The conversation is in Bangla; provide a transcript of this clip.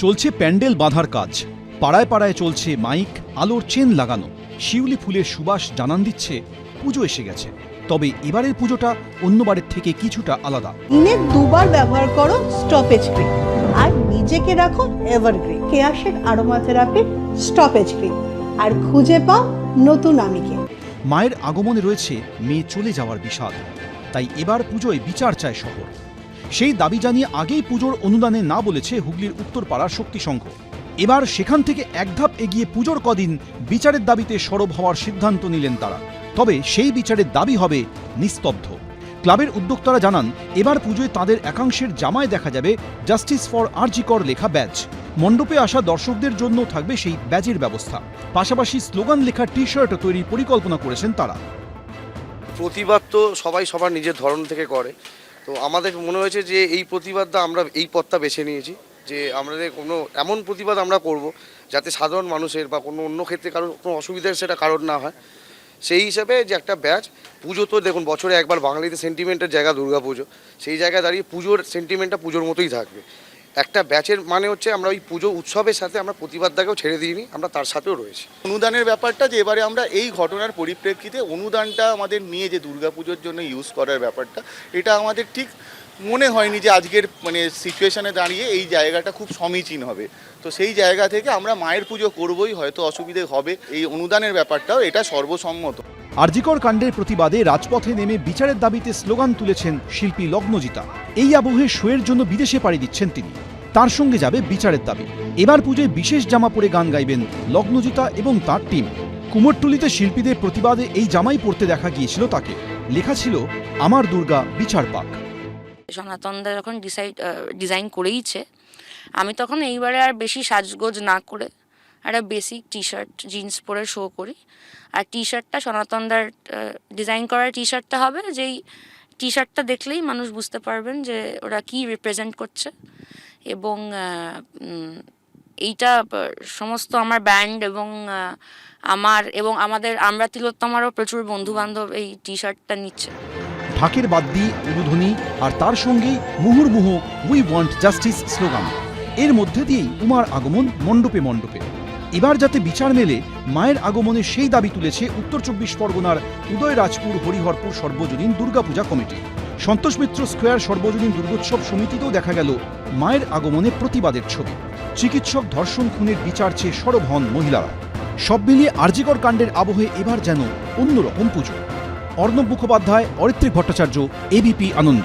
চলছে প্যান্ডেল বাঁধার কাজ। পাড়ায় পাড়ায় চলছে মাইক আলোর চেন লাগানো। শিউলি ফুলের সুবাস জানান দিচ্ছে পুজো এসে গেছে। তবে এবারের পুজোটা অন্যবারের থেকে কিছুটা আলাদা। দিনে দুবার ব্যবহার করো স্টপেজ ক্রিম আর নিজেকে রাখো এভারগ্রিন কেয়াশেক আরোমা থেরাপি স্টপেজ ক্রিম আর খুঁজে পাও নতুন আমিকে। মায়ের আগমনে রয়েছে মেয়ে চলে যাওয়ার বিষাদ। তাই এবার পুজোয় বিচার চায় শহর। সেই দাবি জানিয়ে আগেই পুজোর অনুদানে না বলেছে হুগলির উত্তরপাড়ার শক্তি সংঘ। এবার সেখান থেকে এক ধাপ এগিয়ে পুজোর কদিন বিচারের দাবিতে সরব হওয়ার সিদ্ধান্ত নিলেন তারা। তবে সেই বিচারের দাবি হবে নিস্তব্ধ। ক্লাবের উদ্যোক্তারা জানান, এবার পুজোয় তাদের একাংশের জামায় দেখা যাবে, জাস্টিস ফর আরজিকর লেখা ব্যাচ মণ্ডপে আসা দর্শকদের জন্য থাকবে সেই ব্যাজের ব্যবস্থা। পাশাপাশি স্লোগান লেখা টি শার্টও তৈরির পরিকল্পনা করেছেন তারা। প্রতিবাদ তো সবাই সবার নিজের ধরন থেকে করে। তো আমাদের মনে হয়েছে যে এই প্রতিবাদটা আমরা এই পথটা বেছে নিয়েছি, যে আমাদের কোনো এমন প্রতিবাদ আমরা করব যাতে সাধারণ মানুষের বা কোনো অন্য ক্ষেত্রে কারোর কোনো অসুবিধার সেটা কারণ না হয়। সেই হিসাবে যে একটা ব্যাচ, পুজো তো দেখুন, বছরে একবার বাঙালিতে সেন্টিমেন্টের জায়গা দুর্গা পুজো সেই জায়গায় দাঁড়িয়ে পুজোর সেন্টিমেন্টটা পুজোর মতোই থাকবে। একটা ব্যাচের মানে হচ্ছে আমরা ওই পুজো উৎসবের সাথে আমরা প্রতিবাদটাকেও ছেড়ে দিইনি, আমরা তার সাথেও রয়েছি। অনুদানের ব্যাপারটা যে এবারে আমরা এই ঘটনার পরিপ্রেক্ষিতে অনুদানটা আমাদের নিয়ে যে দুর্গাপুজোর জন্য ইউজ করার ব্যাপারটা, এটা আমাদের ঠিক মনে হয়নি যে আজকের মানে সিচুয়েশনে দাঁড়িয়ে এই জায়গাটা খুব সমীচীন হবে। তো সেই জায়গা থেকে আমরা মায়ের পুজো করবই, হয়তো অসুবিধে হবে। এই অনুদানের ব্যাপারটাও এটা সর্বসম্মত। আরজিকর কাণ্ডের প্রতিবাদে রাজপথে নেমে বিচারের দাবিতে স্লোগান তুলেছেন শিল্পী লগ্নজিতা। এই আবহে শোয়ের জন্য বিদেশে পাড়ি দিচ্ছেন তিনি। তার সঙ্গে যাবে বিচারের দাবি। এবার পুজোয় বিশেষ জামা পরে গান গাইবেন লগ্নজিতা এবং তার টিম। কুমোরটুলিতে শিল্পীদের প্রতিবাদে এই জামাই পরতে দেখা গিয়েছিল তাকে। লেখা ছিল, আমার দুর্গা বিচার পাক। সনাতনদা যখন ডিসাইড ডিজাইন করেইছে। আমি তখন এইবারে আর বেশি সাজগোজ না করে একটা বেসিক টি শার্ট জিন্স পরে শো করি। আর টি শার্টটা সনাতনদার ডিজাইন করা টি শার্টটা হবে যেই টি শার্টটা দেখলেই মানুষ বুঝতে পারবেন যে ওরা কি রিপ্রেজেন্ট করছে। এবং এইটা সমস্ত আমার ব্যান্ড এবং আমার এবং আমাদের আমরা তিলোত্তমারও প্রচুর বন্ধু বান্ধব এই টি শার্টটা নিচ্ছে। ঢাকের বাদ্যি উলুধ্বনি আর তার সঙ্গেই মুহুর্মুহ উই ওয়ান্ট জাস্টিস স্লোগান এর মধ্যে দিয়েই উমার আগমন মণ্ডপে মণ্ডপে। এবার যাতে বিচার মেলে, মায়ের আগমনে সেই দাবি তুলেছে উত্তর চব্বিশ পরগনার উদয়রাজপুর হরিহরপুর সর্বজনীন দুর্গাপূজা কমিটি। সন্তোষ মিত্র স্কোয়ার সর্বজনীন দুর্গোৎসব সমিতিতেও দেখা গেল মায়ের আগমনে প্রতিবাদের ছবি। চিকিৎসক ধর্ষণ খুনের বিচার চেয়ে সরব হন মহিলারা। সব মিলিয়ে আরজিকর কাণ্ডের আবহে এবার যেন অন্যরকম পুজো। অর্ণব মুখোপাধ্যায়, অরিত্রিক ভট্টাচার্য এবিপি আনন্দ।